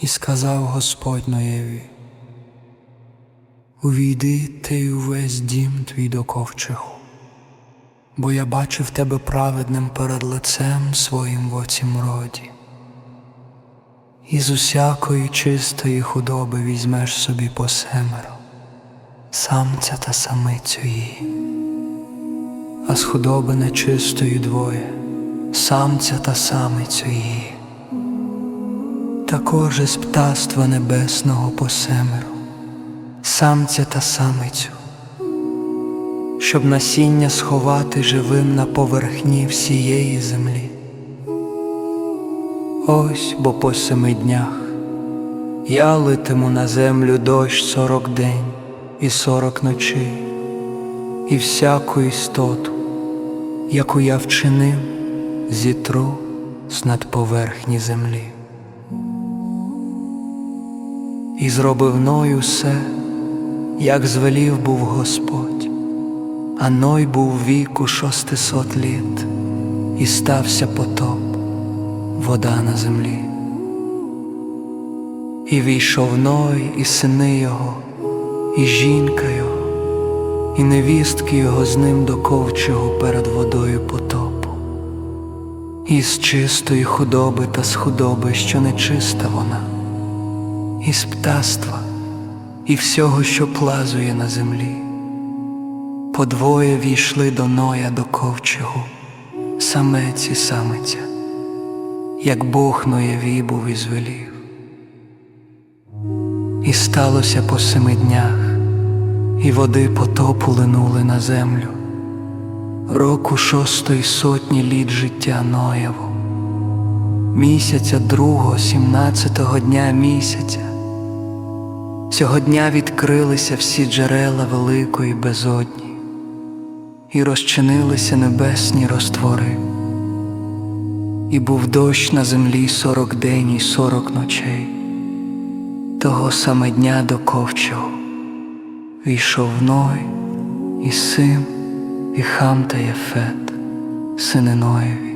І сказав Господь Ноєві, Увійди ти й увесь дім твій до ковчегу, бо я бачив тебе праведним перед лицем своїм в оцім роді. І з усякої чистої худоби візьмеш собі по семеро, самця та самицю її, а з худоби нечистої двоє, самця та самицю її також із птаства небесного по семеру, самця та самицю, щоб насіння сховати живим на поверхні всієї землі. Ось бо по семи днях я литиму на землю дощ сорок день і сорок ночей, і всяку істоту, яку я вчинив, зітру з надповерхні землі і зробив Ной усе, як звелів був Господь, а Ной був віку шостисот літ, і стався потоп, вода на землі. І війшов Ной, і сини його, і жінка його, і невістки його з ним до ковчегу перед водою потопу, і з чистої худоби та з худоби, що нечиста вона із птаства і всього, що плазує на землі. Подвоє війшли до Ноя до ковчегу, самець і самиця, як Бог Ноєві був і звелів. І сталося по семи днях, і води потопу линули на землю, року шостої сотні літ життя Ноєву, місяця другого, сімнадцятого дня місяця. Цього дня відкрилися всі джерела великої безодні, і розчинилися небесні роствори, і був дощ на землі сорок день і сорок ночей, того саме дня до ковчегу війшов Ной, і Сим, і Хам та Єфет, сини Ноєві,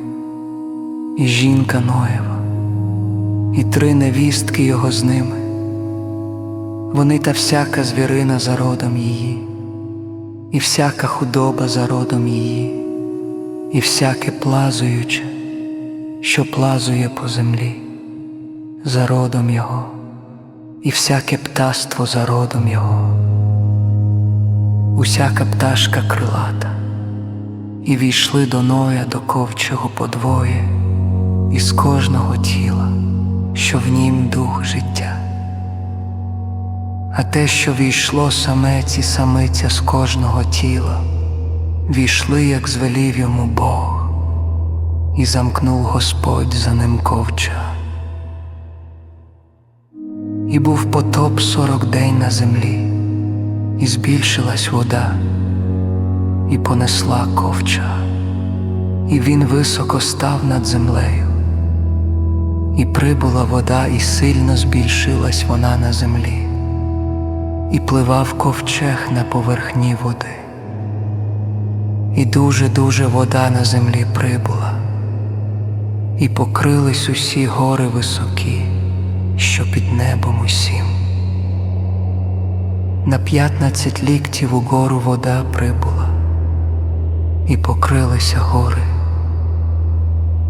і жінка Ноєва, і три невістки його з ними. Вони та всяка звірина за родом її, і всяка худоба за родом її, і всяке плазуюче, що плазує по землі, за родом його, і всяке птаство за родом його, усяка пташка крилата, і війшли до Ноя до ковчого подвоє, із кожного тіла, що в нім дух життя а те, що війшло самець і самиця з кожного тіла, війшли, як звелів йому Бог, і замкнув Господь за ним ковча. І був потоп сорок день на землі, і збільшилась вода, і понесла ковча, і він високо став над землею, і прибула вода, і сильно збільшилась вона на землі. І пливав ковчег на поверхні води, і дуже-дуже вода на землі прибула, і покрились усі гори високі, що під небом усім. На п'ятнадцять ліктів угору вода прибула, і покрилися гори,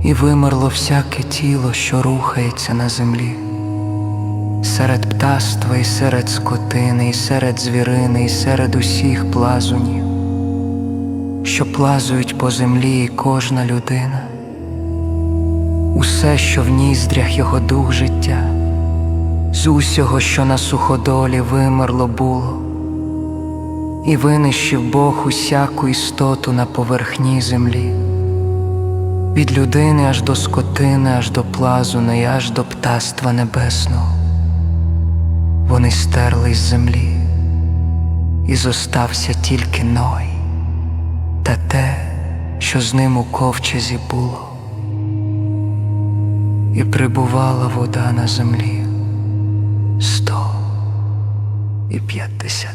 і вимерло всяке тіло, що рухається на землі. Серед птаства, і серед скотини, і серед звірини, і серед усіх плазунів, що плазують по землі і кожна людина, усе, що в ніздрях його дух життя, з усього, що на суходолі вимерло було, і винищив Бог усяку істоту на поверхні землі. Від людини аж до скотини, аж до плазуни, аж до птаства небесного. Вони стерли з землі, і зостався тільки Ной, та те, що з ним у ковчезі було, і прибувала вода на землі сто і п'ятдесят